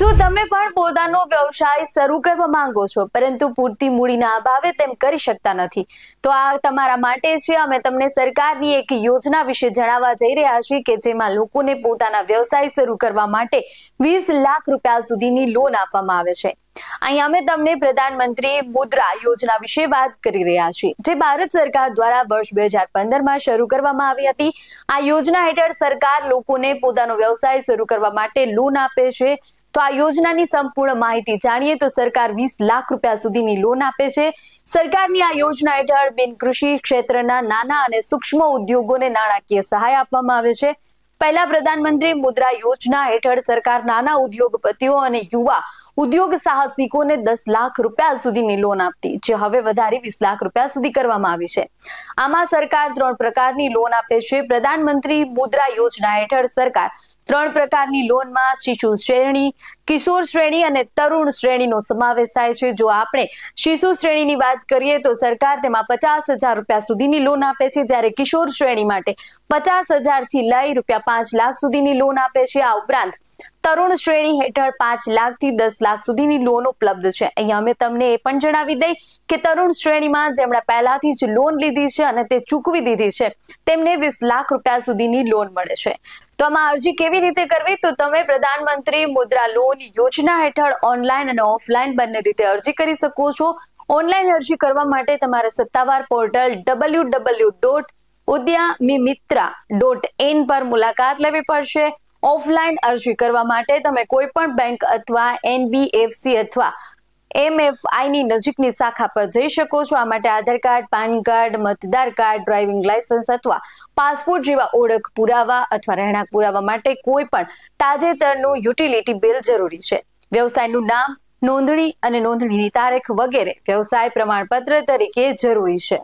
શું તમે પણ પોતાનો વ્યવસાય શરૂ કરવા માંગો છો? પરંતુ પૂરતી મૂડીના અભાવે તેમ કરી શકતા નથી. તો આ તમારા માટે છે. અમે તમને સરકારની એક યોજના વિશે જણાવવા જઈ રહ્યા છીએ કે જેમાં લોકોને પોતાના વ્યવસાય શરૂ કરવા માટે વીસ લાખ રૂપિયા સુધીની લોન આપવામાં આવે છે. અહીં અમે તમને પ્રધાનમંત્રી મુદ્રા યોજના વિશે વાત કરી રહ્યા છીએ. જે ભારત સરકાર દ્વારા વર્ષ બે હજાર પંદરમાં શરૂ કરવામાં આવી હતી. આ યોજના હેઠળ સરકાર લોકોને પોતાનો વ્યવસાય શરૂ કરવા માટે લોન આપે છે. તો આ યોજનાની સંપૂર્ણ માહિતી જાણીએ તો સરકાર વીસ લાખ રૂપિયા સુધીની લોન આપે છે. સરકારની આ યોજના હેઠળ બિન કૃષિ ક્ષેત્રના નાના અને સૂક્ષ્મ ઉદ્યોગોને નાણાકીય સહાય આપવામાં આવે છે. પહેલા પ્રધાનમંત્રી મુદ્રા યોજના હેઠળ સરકાર નાના ઉદ્યોગપતિઓ અને યુવા ઉદ્યોગ સાહસિકોને દસ લાખ રૂપિયા સુધીની લોન આપતી, જે હવે વધારી વીસ લાખ રૂપિયા સુધી કરવામાં આવી છે. આમાં સરકાર ત્રણ પ્રકારની લોન આપે છે. પ્રધાનમંત્રી મુદ્રા યોજના હેઠળ સરકાર ત્રણ પ્રકારની લોનમાં શિશુ શ્રેણી, કિશોર શ્રેણી અને તરુણ શ્રેણીનો સમાવેશ થાય છે. જો આપણે શિશુ શ્રેણીની વાત કરીએ તો સરકાર તેમાં પચાસ હજાર રૂપિયા સુધીની લોન આપે છે. જ્યારે કિશોર શ્રેણી માટે પચાસ હજારથી લઈ રૂપિયા પાંચ લાખ સુધીની લોન આપે છે. આ ઉપરાંત તરુણ શ્રેણી હેઠળ પાંચ લાખથી દસ લાખ સુધીની લોન ઉપલબ્ધ છે. અહીંયા અમે તમને એ પણ જણાવી દઈ કે તરુણ શ્રેણીમાં જેમણે પહેલાથી જ લોન લીધી છે અને તે ચૂકવી દીધી છે, તેમને વીસ લાખ રૂપિયા સુધીની લોન મળે છે. તો આમાં અરજી કેવી રીતે કરવી? તો તમે પ્રધાનમંત્રી મુદ્રા લોન યોજના હેઠળ ઓનલાઈન અને ઓફલાઈન બંને રીતે અરજી કરી શકો છો. ઓનલાઈન અરજી કરવા માટે તમારે સત્તાવાર portal W W dot Udyamimitra dot in પર મુલાકાત લેવી પડશે. ઓફલાઈન અરજી કરવા માટે તમે કોઈ પણ બેંક અથવા એનબીએફસી અથવા એમએફઆઈની નજીકની શાખા પર જઈ શકો છો. આ માટે આધાર કાર્ડ, પાન કાર્ડ, મતદાર કાર્ડ, ડ્રાઇવિંગ લાયસન્સ અથવા પાસપોર્ટ જેવા ઓળખ પુરાવા અથવા રહેણાંક પુરાવા માટે કોઈ પણ તાજેતરનું યુટિલિટી બિલ જરૂરી છે. વ્યવસાયનું નામ, નોંધણી અને નોંધણીની તારીખ વગેરે વ્યવસાય પ્રમાણપત્ર તરીકે જરૂરી છે.